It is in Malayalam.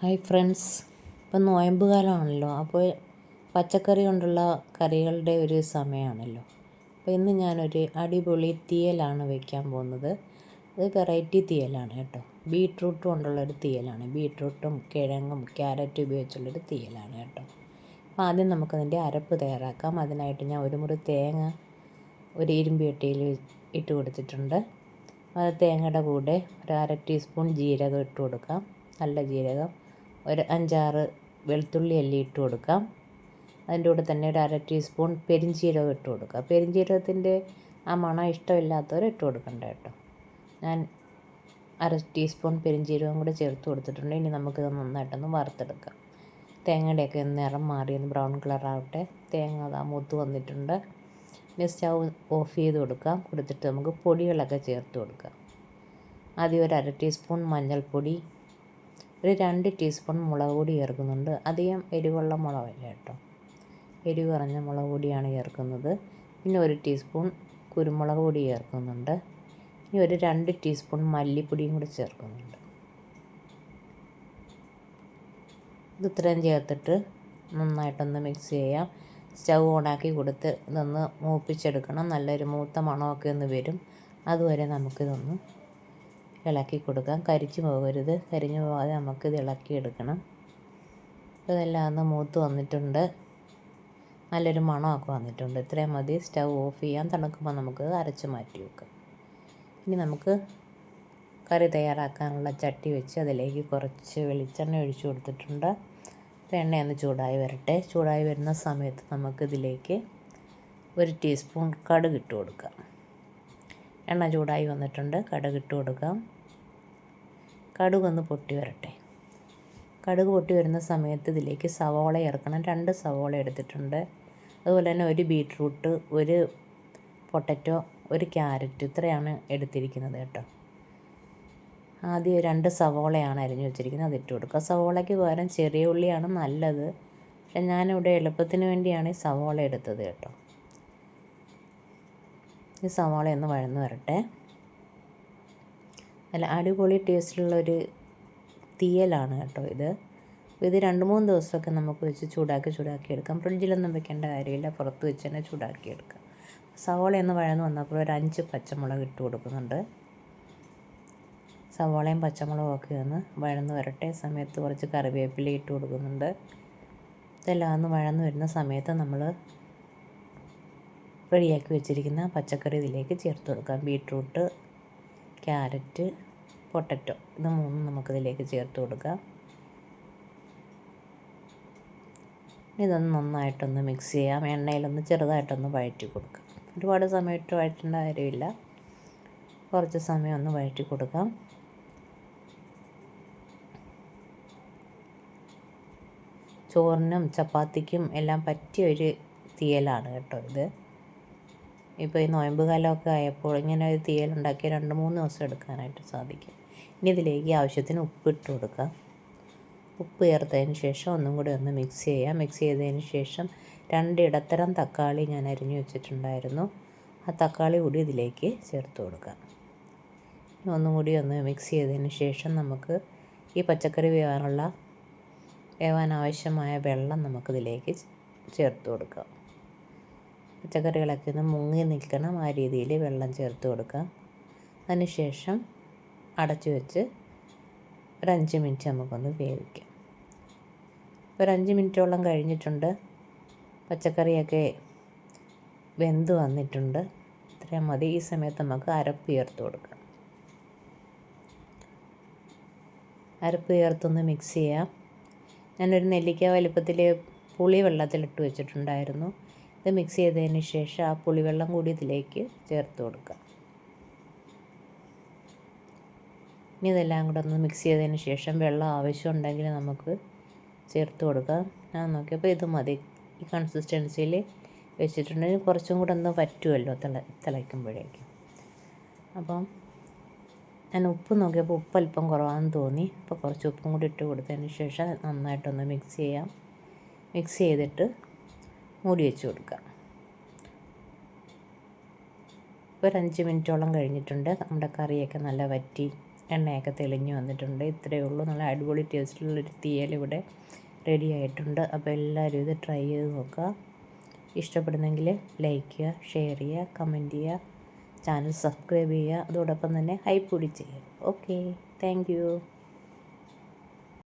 ഹായ് ഫ്രണ്ട്സ് ഇപ്പം നോയമ്പ് കാലമാണല്ലോ അപ്പോൾ പച്ചക്കറി കൊണ്ടുള്ള കറികളുടെ ഒരു സമയമാണല്ലോ. അപ്പോൾ ഇന്ന് ഞാനൊരു അടിപൊളി തീയലാണ് വയ്ക്കാൻ പോകുന്നത്. അത് വെറൈറ്റി തീയലാണ് കേട്ടോ. ബീട്രൂട്ട് കൊണ്ടുള്ളൊരു തീയലാണ്. ബീട്രൂട്ടും കിഴങ്ങും ക്യാരറ്റും ഉപയോഗിച്ചുള്ളൊരു തീയലാണ് കേട്ടോ. അപ്പോൾ ആദ്യം നമുക്കതിന്റെ അരപ്പ് തയ്യാറാക്കാം. അതിനായിട്ട് ഞാൻ ഒരു മുറി തേങ്ങ ഒരു ഇരുമ്പ് ചട്ടിയിൽ ഇട്ട് കൊടുത്തിട്ടുണ്ട്. അത് തേങ്ങയുടെ കൂടെ ഒരു അര ടീസ്പൂൺ ജീരകം ഇട്ട് കൊടുക്കാം. നല്ല ജീരകം. ഒരു അഞ്ചാറ് വെളുത്തുള്ളി അല്ലി ഇട്ട് കൊടുക്കാം. അതിന്റെ കൂടെ തന്നെ ഒരു അര ടീസ്പൂൺ പെരിഞ്ചീരകം ഇട്ട് കൊടുക്കുക പെരിഞ്ചീരകത്തിന്റെ ആ മണം ഇഷ്ടമില്ലാത്തവർ ഇട്ട് കൊടുക്കണ്ട കേട്ടോ. ഞാൻ അര ടീസ്പൂൺ പെരിഞ്ചീരകം കൂടെ ചേർത്ത് കൊടുത്തിട്ടുണ്ട്. ഇനി നമുക്കിത് നന്നായിട്ടൊന്ന് വറുത്തെടുക്കാം. തേങ്ങയുടെയൊക്കെ നിറം മാറി ഒന്ന് ബ്രൗൺ കളറാവട്ടെ തേങ്ങ അതാ മൂത്ത് വന്നിട്ടുണ്ട്. ഇനി സ്റ്റൗ ഓഫ് ചെയ്ത് കൊടുക്കാം. കൊടുത്തിട്ട് നമുക്ക് പൊടികളൊക്കെ ചേർത്ത് കൊടുക്കാം. ആദ്യം ഒരു അര ടീസ്പൂൺ മഞ്ഞൾപ്പൊടി ഒരു രണ്ട് ടീസ്പൂൺ മുളക് പൊടി ചേർക്കുന്നുണ്ട്. അധികം എരിവുള്ള മുളകല്ല കേട്ടോ. എരിവ് കുറഞ്ഞ മുളക് പൊടിയാണ് ചേർക്കുന്നത്. പിന്നെ ഒരു ടീസ്പൂൺ കുരുമുളക് പൊടി ചേർക്കുന്നുണ്ട്. ഇനി ഒരു രണ്ട് ടീസ്പൂൺ മല്ലിപ്പൊടിയും കൂടി ചേർക്കുന്നുണ്ട്. ഇത് ഇത്രയും ചേർത്തിട്ട് നന്നായിട്ടൊന്ന് മിക്സ് ചെയ്യാം. സ്റ്റൗ ഓണാക്കി കൊടുത്ത് ഇതൊന്ന് മൂപ്പിച്ചെടുക്കണം. നല്ലൊരു മൂത്ത മണമൊക്കെ ഒന്ന് വരും. അതുവരെ നമുക്കിതൊന്ന് ഇളക്കി കൊടുക്കാം. കരിച്ചു പോകരുത്. കരിഞ്ഞു പോകാതെ നമുക്കിത് ഇളക്കിയെടുക്കണം ഇതെല്ലാം ഒന്ന് മൂത്ത് വന്നിട്ടുണ്ട്. നല്ലൊരു മണമൊക്കെ വന്നിട്ടുണ്ട്. ഇത്രയും മതി. സ്റ്റൗ ഓഫ് ചെയ്യാൻ തണുക്കുമ്പോൾ നമുക്ക് അരച്ച് മാറ്റി വെക്കാം. ഇനി നമുക്ക് കറി തയ്യാറാക്കാനുള്ള ചട്ടി വെച്ച് അതിലേക്ക് കുറച്ച് വെളിച്ചെണ്ണ ഒഴിച്ചു കൊടുത്തിട്ടുണ്ട്. എണ്ണയൊന്ന് ചൂടായി വരട്ടെ. ചൂടായി വരുന്ന സമയത്ത് നമുക്കിതിലേക്ക് ഒരു ടീസ്പൂൺ കടുക് ഇട്ട് കൊടുക്കാം. എണ്ണ ചൂടായി വന്നിട്ടുണ്ട്. കടുക് ഇട്ട് കൊടുക്കാം. കടുകൊന്ന് പൊട്ടി വരട്ടെ. കടുക് പൊട്ടി വരുന്ന സമയത്ത് ഇതിലേക്ക് സവോള ചേർക്കണം. രണ്ട് സവോള എടുത്തിട്ടുണ്ട്. അതുപോലെ തന്നെ ഒരു ബീട്രൂട്ട് ഒരു പൊട്ടറ്റോ ഒരു ക്യാരറ്റ് ഇത്രയാണ് എടുത്തിരിക്കുന്നത് കേട്ടോ. ആദ്യം രണ്ട് സവോളയാണ് അരിഞ്ഞു വെച്ചിരിക്കുന്നത്. അതിട്ട് കൊടുക്കുക. സവോളയ്ക്ക് പകരം ചെറിയ ഉള്ളിയാണ് നല്ലത്. പക്ഷെ ഞാനിവിടെ എളുപ്പത്തിന് വേണ്ടിയാണ് ഈ സവോള എടുത്തത് കേട്ടോ. ഈ സവോള ഒന്ന് വഴന്ന് വരട്ടെ. നല്ല അടിപൊളി ടേസ്റ്റിലുള്ള ഒരു തീയലാണ് കേട്ടോ ഇത്. ഇത് രണ്ട് മൂന്ന് ദിവസമൊക്കെ നമുക്ക് വെച്ച് ചൂടാക്കി ചൂടാക്കി എടുക്കാം. ഫ്രിഡ്ജിലൊന്നും വെക്കേണ്ട കാര്യമില്ല. പുറത്ത് വെച്ച് തന്നെ ചൂടാക്കി എടുക്കാം. സവോളയൊന്ന് വഴന്ന് വന്നപ്പോൾ ഒരു അഞ്ച് പച്ചമുളക് ഇട്ട് കൊടുക്കുന്നുണ്ട്. സവോളയും പച്ചമുളകും ഒക്കെ ഒന്ന് വഴന്ന് വരട്ടെ. സമയത്ത് കുറച്ച് കറിവേപ്പില ഇട്ട് കൊടുക്കുന്നുണ്ട്. ഇതെല്ലാം ഒന്ന് വഴന്ന് വരുന്ന സമയത്ത് നമ്മൾ റെഡിയാക്കി വെച്ചിരിക്കുന്ന പച്ചക്കറി ഇതിലേക്ക് ചേർത്ത് കൊടുക്കാം. ബീട്രൂട്ട് ക്യാരറ്റ് പൊട്ടറ്റോ ഇത് മൂന്നും നമുക്കിതിലേക്ക് ചേർത്ത് കൊടുക്കാം. ഇതൊന്ന് നന്നായിട്ടൊന്ന് മിക്സ് ചെയ്യാം. എണ്ണയിലൊന്ന് ചെറുതായിട്ടൊന്ന് വഴറ്റി കൊടുക്കാം. ഒരുപാട് സമയത്ത് വഴറ്റേണ്ട കാര്യമില്ല. കുറച്ച് സമയം ഒന്ന് വഴറ്റി കൊടുക്കാം. ചോറിനും ചപ്പാത്തിക്കും എല്ലാം പറ്റിയ ഒരു തീയലാണ് കേട്ടോ ഇത്. ഇപ്പോൾ ഈ നോയമ്പ് കാലമൊക്കെ ആയപ്പോൾ ഇങ്ങനെ ഒരു തീയലുണ്ടാക്കി രണ്ട് മൂന്ന് ദിവസം എടുക്കാനായിട്ട് സാധിക്കും. ഇനി ഇതിലേക്ക് ആവശ്യത്തിന് ഉപ്പ് ഇട്ട് കൊടുക്കാം ഉപ്പ് ചേർത്തതിന് ശേഷം ഒന്നും കൂടി ഒന്ന് മിക്സ് ചെയ്യാം മിക്സ് ചെയ്തതിന് ശേഷം രണ്ട് ഇടത്തരം തക്കാളി ഞാൻ അരിഞ്ഞു വെച്ചിട്ടുണ്ടായിരുന്നു. ആ തക്കാളി കൂടി ഇതിലേക്ക് ചേർത്ത് കൊടുക്കാം ഒന്നും കൂടി ഒന്ന് മിക്സ് ചെയ്തതിന് ശേഷം നമുക്ക് ഈ പച്ചക്കറി വേവാനുള്ള വേവാൻ ആവശ്യമായ വെള്ളം നമുക്കിതിലേക്ക് ചേർത്ത് കൊടുക്കാം. പച്ചക്കറികളൊക്കെ ഒന്ന് മുങ്ങി നിൽക്കണം. ആ രീതിയിൽ വെള്ളം ചേർത്ത് കൊടുക്കാം അതിനുശേഷം അടച്ചു വെച്ച് ഒരഞ്ച് മിനിറ്റ് നമുക്കൊന്ന് വേവിക്കാം. ഒരഞ്ച് മിനിറ്റോളം കഴിഞ്ഞിട്ടുണ്ട്. പച്ചക്കറിയൊക്കെ വെന്ത് വന്നിട്ടുണ്ട്. ഇത്രയും മതി. ഈ സമയത്ത് നമുക്ക് അരപ്പ് ചേർത്ത് കൊടുക്കാം അരപ്പ് ചേർത്തൊന്ന് മിക്സ് ചെയ്യാം. ഞാനൊരു നെല്ലിക്ക വലിപ്പത്തിൽ പുളി വെള്ളത്തിലിട്ട് വെച്ചിട്ടുണ്ടായിരുന്നു. ഇത് മിക്സ് ചെയ്തതിന് ശേഷം ആ പുളിവെള്ളം കൂടി ഇതിലേക്ക് ചേർത്ത് കൊടുക്കുക ഇനി ഇതെല്ലാം കൂടെ ഒന്ന് മിക്സ് ചെയ്തതിന് ശേഷം വെള്ളം ആവശ്യമുണ്ടെങ്കിൽ നമുക്ക് ചേർത്ത് കൊടുക്കാം. ഞാൻ നോക്കിയപ്പോൾ ഇത് മതി. ഈ കൺസിസ്റ്റൻസിയിൽ വെച്ചിട്ടുണ്ടെങ്കിൽ കുറച്ചും കൂടെ ഒന്ന് പറ്റുമല്ലോ തിള തിളയ്ക്കുമ്പോഴേക്കും. അപ്പം ഞാൻ ഉപ്പ് നോക്കിയപ്പോൾ ഉപ്പ് അല്പം കുറവാണെന്ന് തോന്നി. അപ്പോൾ കുറച്ച് ഉപ്പും കൂടി ഇട്ട് കൊടുത്തതിന് ശേഷം നന്നായിട്ടൊന്ന് മിക്സ് ചെയ്യാം. മിക്സ് ചെയ്തിട്ട് മൂടി വെച്ച് കൊടുക്കുക. ഒരു അഞ്ച് മിനിറ്റോളം കഴിഞ്ഞിട്ടുണ്ട്. നമ്മുടെ കറിയൊക്കെ നല്ല വറ്റി എണ്ണയൊക്കെ തെളിഞ്ഞു വന്നിട്ടുണ്ട്. ഇത്രയേ ഉള്ളൂ. നല്ല അടിപൊളി ടേസ്റ്റിലുള്ളൊരു തീയൽ ഇവിടെ റെഡി ആയിട്ടുണ്ട്. അപ്പോൾ എല്ലാവരും ഇത് ട്രൈ ചെയ്ത് നോക്കുക. ഇഷ്ടപ്പെടുന്നെങ്കിൽ ലൈക്ക് ചെയ്യുക ഷെയർ ചെയ്യുക കമന്റ് ചെയ്യുക ചാനൽ സബ്സ്ക്രൈബ് ചെയ്യുക. അതോടൊപ്പം തന്നെ ഹൈപ്പ് കൂടി ചെയ്യുക. ഓക്കെ. താങ്ക്